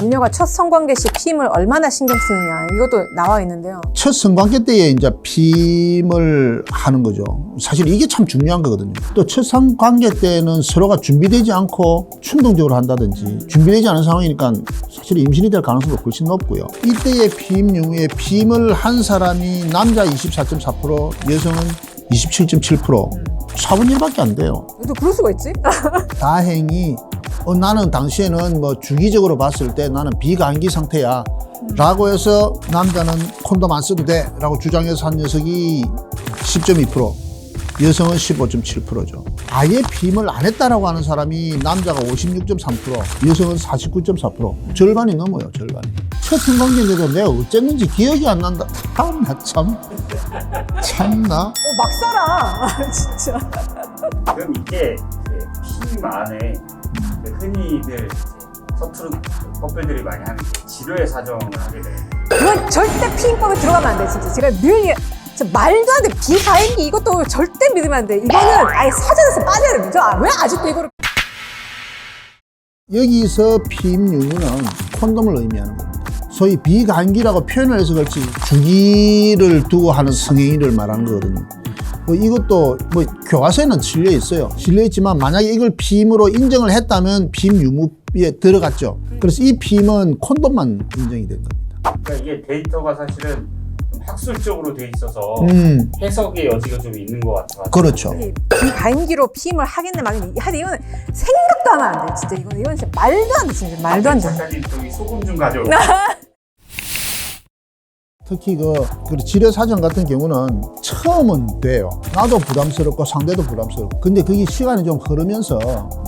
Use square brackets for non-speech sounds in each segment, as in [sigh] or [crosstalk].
남녀가 첫 성관계 시 피임을 얼마나 신경 쓰느냐 이것도 나와 있는데요. 첫 성관계 때에 이제 피임을 하는 거죠. 사실 이게 참 중요한 거거든요. 또 첫 성관계 때는 서로가 준비되지 않고 충동적으로 한다든지 준비되지 않은 상황이니까 사실 임신이 될 가능성도 훨씬 높고요. 이때의 피임 이후에 피임을 한 사람이 남자 24.4%, 여성은 27.7%. 4분의 1밖에 안 돼요. 또 그럴 수가 있지? 다행히 어, 나는 당시에는 뭐 주기적으로 봤을 때 나는 비감기 상태야. 라고 해서 남자는 콘돔 안 써도 돼. 라고 주장해서 한 녀석이 10.2% 여성은 15.7%죠. 아예 피임을 안 했다라고 하는 사람이 남자가 56.3% 여성은 49.4% 절반이 넘어요 절반이. 첫 성관계인데도 내가 어쨌는지 기억이 안 난다. 참 나 참. 참나. 어, 막 살아 [laughs] 진짜. 그럼 이게 그 피임 안에 그 흔히들 서투른 커플들이 많이 하는 게 지뢰 사정을 하게 돼요. 이건 절대 피임법에 들어가면 안 돼 진짜. 제가 늘 얘기- 진짜 말도 안 돼. 비가임기 이것도 절대 믿으면 안 돼. 이거는 아예 사전에서 빠져야 됩니다. 아, 왜 아직도 이거를 여기서 피임 유무는 콘돔을 의미하는 겁니다. 소위 비감기라고 표현을 해서 그렇지 주기를 두고 하는 성행위를 말하는 거거든요. 뭐 이것도 뭐 교과서에는 실려 있어요. 실려 있지만 만약에 이걸 피임으로 인정을 했다면 피임 유무에 들어갔죠. 그래서 이 피임은 콘돔만 인정이 된 겁니다. 그러니까 이게 데이터가 사실은 좀 학술적으로 돼 있어서 음, 해석의 여지가 좀 있는 것 같아요. 그렇죠. 이 비가임기로 피임을 하겠네 막겠네. 하여튼 이거는 생각도 하면 안 돼. 진짜 이거는 이건 진짜 말도 안 돼. 진짜 말도 안 돼. 작가님 저기 소금 좀 가져오. [laughs] 특히 그, 그 지뢰 사정 같은 경우는 처음은 돼요. 나도 부담스럽고 상대도 부담스럽고. 근데 그게 시간이 좀 흐르면서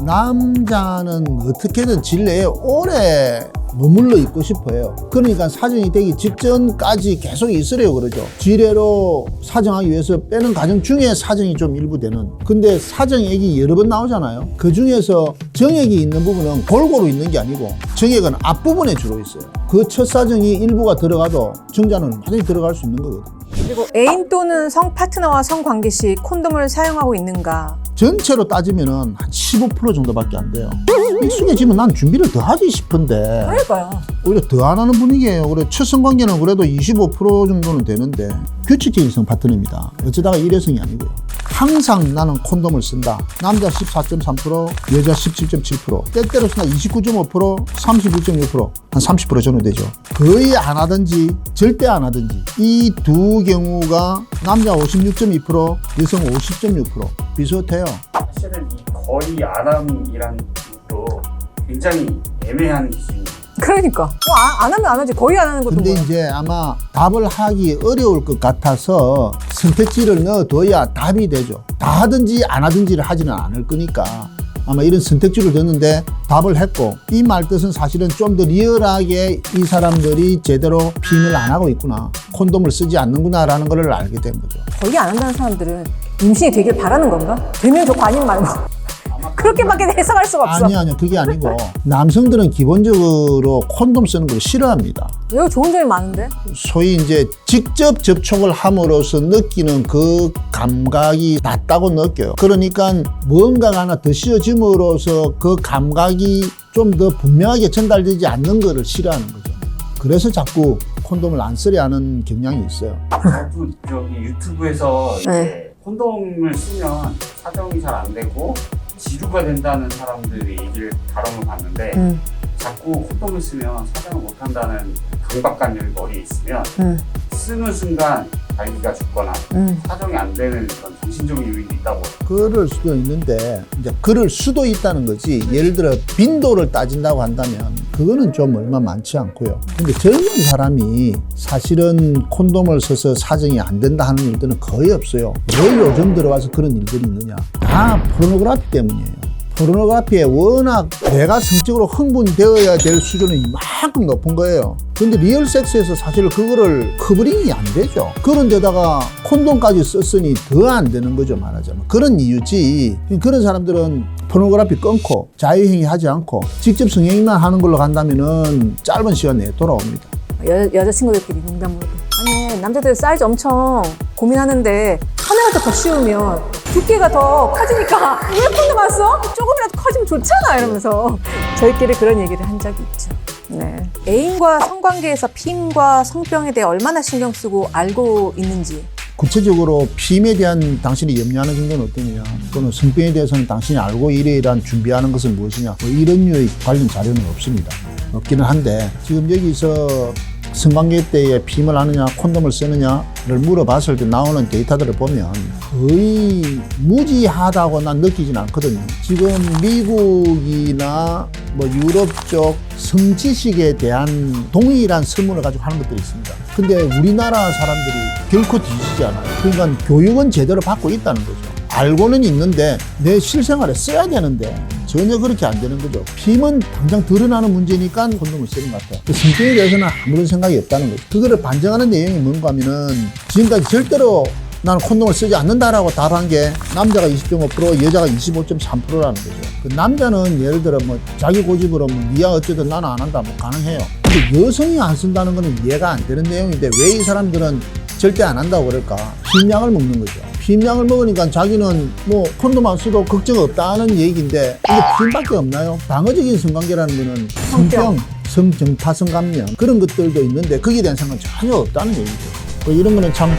남자는 어떻게든 질레에 오래 머물러 있고 싶어요. 그러니까 사정이 되기 직전까지 계속 있으래요 그러죠. 지뢰로 사정하기 위해서 빼는 과정 중에 사정이 좀 일부 되는. 근데 사정액이 여러 번 나오잖아요. 그 중에서 정액이 있는 부분은 골고루 있는 게 아니고 정액은 앞부분에 주로 있어요. 그 첫 사정이 일부가 들어가도 정자는 많이 들어갈 수 있는 거거든요. 그리고 애인 또는 성 파트너와 성 관계 시 콘돔을 사용하고 있는가? 전체로 따지면은 한15% 정도밖에 안 돼요. 익숙해지면 난 준비를 더 하지 싶은데 그러니까요. 오히려 더 안 하는 분위기예요. 그래 첫 성 관계는 그래도 25% 정도는 되는데 규칙적인 성 파트너입니다. 어쩌다가 일회성이 아니고요. 항상 나는 콘돔을 쓴다. 남자 14.3%, 여자 17.7%, 때때로 쓰나 29.5%, 31.6%, 한 30% 정도 되죠. 거의 안 하든지 절대 안 하든지 이 두 경우가 남자 56.2%, 여성 50.6% 비슷해요. 사실은 이 거의 것도 굉장히 애매한 기준이에요. 그러니까. 뭐안 하면 안 하지. 거의 안 하는 것도 근데 뭐야. 이제 아마 답을 하기 어려울 것 같아서 선택지를 넣어둬야 답이 되죠. 다 하든지 안 하든지를 하지는 않을 거니까 아마 이런 선택지를 넣었는데 답을 했고 이 말 뜻은 사실은 좀 더 리얼하게 이 사람들이 제대로 피임을 안 하고 있구나 콘돔을 쓰지 않는구나라는 걸 알게 된 거죠. 거의 안 한다는 사람들은 임신이 되길 바라는 건가? 되면 좋고 아니면 말고. 그렇게밖에 해석할 수가 없어. 아니 아니요 그게 아니고 남성들은 기본적으로 콘돔 쓰는 걸 싫어합니다. 이거 좋은 점이 많은데? 소위 이제 직접 접촉을 함으로써 느끼는 그 감각이 낮다고 느껴요. 그러니까 무언가가 하나 더 씌워짐으로써 그 감각이 좀 더 분명하게 전달되지 않는 것을 싫어하는 거죠. 그래서 자꾸 콘돔을 안 쓰려 하는 경향이 있어요. 저도 저기 유튜브에서 이제 네. 콘돔을 쓰면 사정이 잘 안 되고 지루가 된다는 사람들이 얘기를 다뤄을 봤는데 응, 자꾸 콘돔을 쓰면 사정을 못 한다는 강박관념이 머리에 있으면 응, 쓰는 순간 자기가 죽거나 응. 사정이 안 되는 그런 정신적인 요인도 있다고. 그럴 수도 있는데 이제 그럴 수도 있다는 거지. 예를 들어 빈도를 따진다고 한다면 그거는 좀 얼마 많지 않고요 근데 젊은 사람이 사실은 콘돔을 써서 사정이 안 된다 하는 일들은 거의 없어요 왜 요즘 들어와서 그런 일들이 있느냐 다 포르노그라피 때문이에요 포르노그라피에 워낙 내가 성적으로 흥분되어야 될 수준은 이만큼 높은 거예요. 근데 리얼 섹스에서 사실 그거를 커버링이 안 되죠. 그런데다가 콘돔까지 썼으니 더 안 되는 거죠, 말하자면. 그런 이유지. 그런 사람들은 포르노그라피 끊고 자유행위 하지 않고 직접 성행위만 하는 걸로 간다면은 짧은 시간 내에 돌아옵니다. 여, 여자친구들끼리 농담으로. 아니, 남자들 사이즈 엄청 고민하는데 하나라도 더 씌우면 두께가 더 커지니까 [laughs] 왜안 써? 조금이라도 커지면 좋잖아 이러면서 저희끼리 그런 얘기를 한 적이 있죠. 네. 애인과 성관계에서 피임과 성병에 대해 얼마나 신경 쓰고 알고 있는지. 구체적으로 피임에 대한 당신이 염려하는 정도는 어떠냐. 또는 성병에 대해서는 당신이 알고 이러이러한 준비하는 것은 무엇이냐. 뭐 이런 류의 관련 자료는 없습니다. 없기는 한데 지금 여기서 성관계 때에 피임을 하느냐 콘돔을 쓰느냐를 물어봤을 때 나오는 데이터들을 보면 거의 무지하다고 난 느끼진 않거든요 지금 미국이나 뭐 유럽 쪽 성지식에 대한 동일한 설문을 가지고 하는 것들이 있습니다. 근데 우리나라 사람들이 결코 뒤지지 않아요. 그러니까 교육은 제대로 받고 있다는 거죠. 알고는 있는데 내 실생활에 써야 되는데 전혀 그렇게 안 되는 거죠. 피임은 당장 드러나는 문제니까 콘돔을 쓰는 것 같아요. 그 성병에 대해서는 아무런 생각이 없다는 거죠. 그거를 반증하는 내용이 뭔가 하면은 지금까지 절대로 나는 콘돔을 쓰지 않는다라고 답한 게 남자가 20.5% 여자가 25.3%라는 거죠. 그 남자는 예를 들어 뭐 자기 고집으로 뭐 니야 어쨌든 나는 안 한다 뭐 가능해요. 근데 여성이 안 쓴다는 거는 이해가 안 되는 내용인데 왜 이 사람들은 절대 안 한다고 그럴까? 피임약을 먹는 거죠. 피임약을 먹으니까 자기는 뭐 콘돔 안 써도 걱정 없다는 얘기인데 이게 피임밖에 없나요? 방어적인 성관계라는 거는 성병, 성정 파성 감염 그런 것들도 있는데 거기에 대한 생각은 전혀 없다는 얘기죠. 뭐 이런 거는 참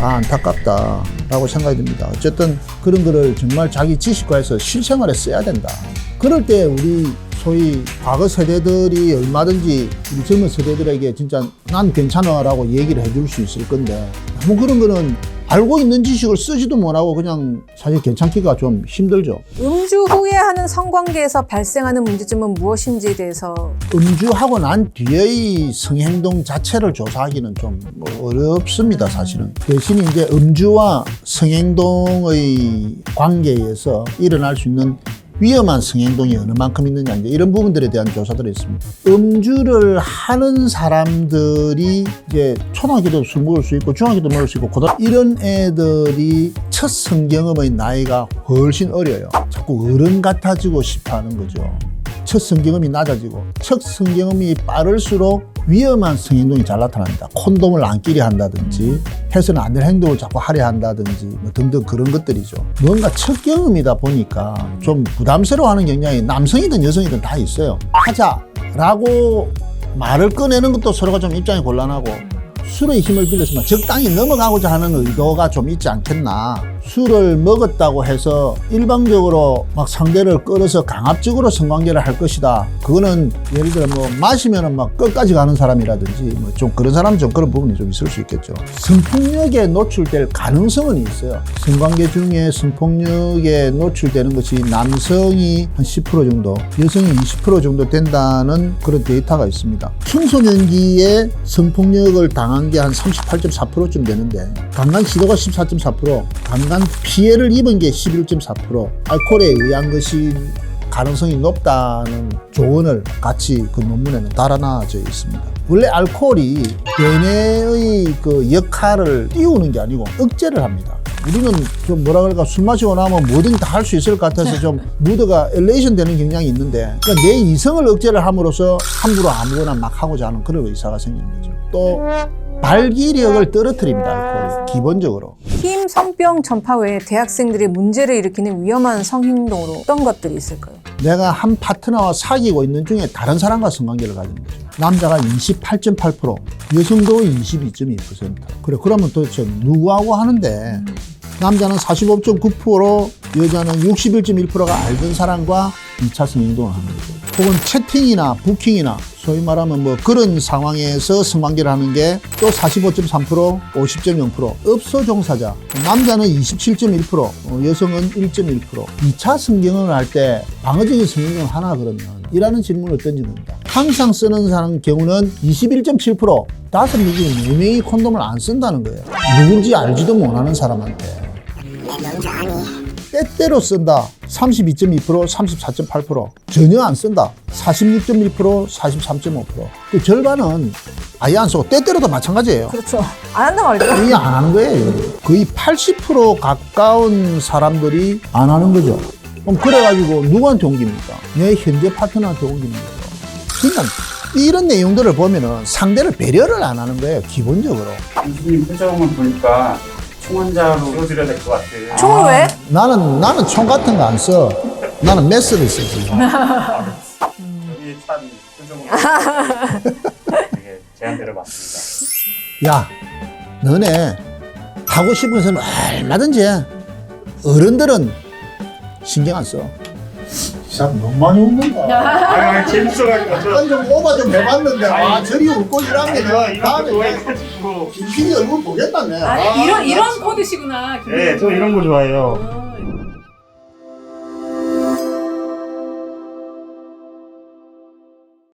아, 안타깝다라고 생각이 듭니다. 어쨌든 그런 거를 정말 자기 지식과에서 실생활에 써야 된다. 그럴 때 우리 소위 과거 세대들이 얼마든지 우리 젊은 세대들에게 진짜 난 괜찮아라고 얘기를 해줄 수 있을 건데 뭐 그런 거는 알고 있는 지식을 쓰지도 못하고 그냥 사실 괜찮기가 좀 힘들죠. 음주 후에 하는 성관계에서 발생하는 문제점은 무엇인지에 대해서 음주하고 난 뒤의 성행동 자체를 조사하기는 좀뭐 어렵습니다, 사실은. 대신 이제 음주와 성행동의 관계에서 일어날 수 있는 위험한 성행동이 어느 만큼 있느냐 이제 이런 부분들에 대한 조사들이 있습니다. 음주를 하는 사람들이 이제 초등학교도 술 먹을 수 있고 중학교도 먹을 수 있고 고등 이런 애들이 첫 성경험의 나이가 훨씬 어려요. 자꾸 어른 같아지고 싶어 하는 거죠. 첫 성경험이 낮아지고 첫 성경험이 빠를수록 위험한 성행동이 잘 나타납니다. 콘돔을 안 끼려 한다든지 해서는 안 될 행동을 자꾸 하려 한다든지 뭐 등등 그런 것들이죠. 뭔가 첫 경험이다 보니까 좀 부담스러워하는 경향이 남성이든 여성이든 다 있어요. 하자라고 말을 꺼내는 것도 서로가 좀 입장이 곤란하고 술의 힘을 빌려서 막 적당히 넘어가고자 하는 의도가 좀 있지 않겠나. 술을 먹었다고 해서 일방적으로 막 상대를 끌어서 강압적으로 성관계를 할 것이다. 그거는 예를 들어 뭐 마시면은 막 끝까지 가는 사람이라든지 뭐 좀 그런 사람은 좀 그런 부분이 좀 있을 수 있겠죠. 성폭력에 노출될 가능성은 있어요. 성관계 중에 성폭력에 노출되는 것이 남성이 한 10% 정도, 여성이 20% 정도 된다는 그런 데이터가 있습니다. 청소년기에 성폭력을 당한 게 한 38.4%쯤 되는데 강간 시도가 14.4%, 강간 피해를 입은 게 11.4%, 알코올에 의한 것이 가능성이 높다는 조언을 같이 그 논문에는 달아나져 있습니다. 원래 알코올이 대뇌의 그 역할을 띄우는 게 아니고 억제를 합니다. 우리는 좀 뭐라 그럴까 술 마시고 나면 뭐든 다 할 수 있을 것 같아서 좀 [laughs] 무드가 엘레이션 되는 경향이 있는데 그러니까 내 이성을 억제를 함으로써 함부로 아무거나 막 하고자 하는 그런 의사가 생기는 거죠. 또 발기력을 떨어뜨립니다. 알코올이 기본적으로. 피임 성병 전파 외에 대학생들이 문제를 일으키는 위험한 성행동으로 어떤 것들이 있을까요? 내가 한 파트너와 사귀고 있는 중에 다른 사람과 성관계를 가지는 거죠. 남자가 28.8%, 여성도 22.2%. 그래, 그러면 도대체 누구하고 하는데 남자는 45.9%, 여자는 61.1%가 알던 사람과 2차 성행동을 하는 거죠. 혹은 채팅이나 부킹이나 소위 말하면 뭐 그런 상황에서 성관계를 하는 게 또 45.3%, 50.0%. 업소 종사자. 남자는 27.1%, 어, 여성은 1.1%. 2차 성경을 할 때 방어적인 성경을 하나 그러면 이라는 질문을 던진 겁니다. 항상 쓰는 사람 경우는 21.7%. 다섯 명 중에 4명이 콘돔을 안 쓴다는 거예요. 누군지 알지도 못하는 사람한테. 때때로 쓴다. 32.2%, 34.8%. 전혀 안 쓴다. 46.1%, 43.5%. 그 절반은 아예 안 쓰고 때때로도 마찬가지예요. 그렇죠. 안 한다고 알죠? 거의 안 하는 거예요. 거의 80% 가까운 사람들이 안 하는 거죠. 그럼 그래가지고 누구한테 옮깁니까? 내 현재 파트너한테 옮기는 거죠. 그러니까 이런 내용들을 보면은 상대를 배려를 안 하는 거예요. 기본적으로. 교수님 표정을 보니까 총원자로 찍어드려야 될 것 같아요. 총을 왜? 나는 나는 총 같은 거 안 써. 나는 메스를 쓰지. 여기에 찬 표정으로. 되게 제안들을 받습니다. 야, 너네 하고 싶은 것은 얼마든지 해. 어른들은 신경 안 써. 이 사람 너무 많이 웃는다. 아, 재밌어가지고 약간 좀 오바 좀 해봤는데, 아, 저리 웃고 이러면 저 이런 거 다음에 좋아해가지고. 김PD 얼굴 보겠다네. 아, 이런 이런 코드시구나. 네, 저 이런 거 좋아해요.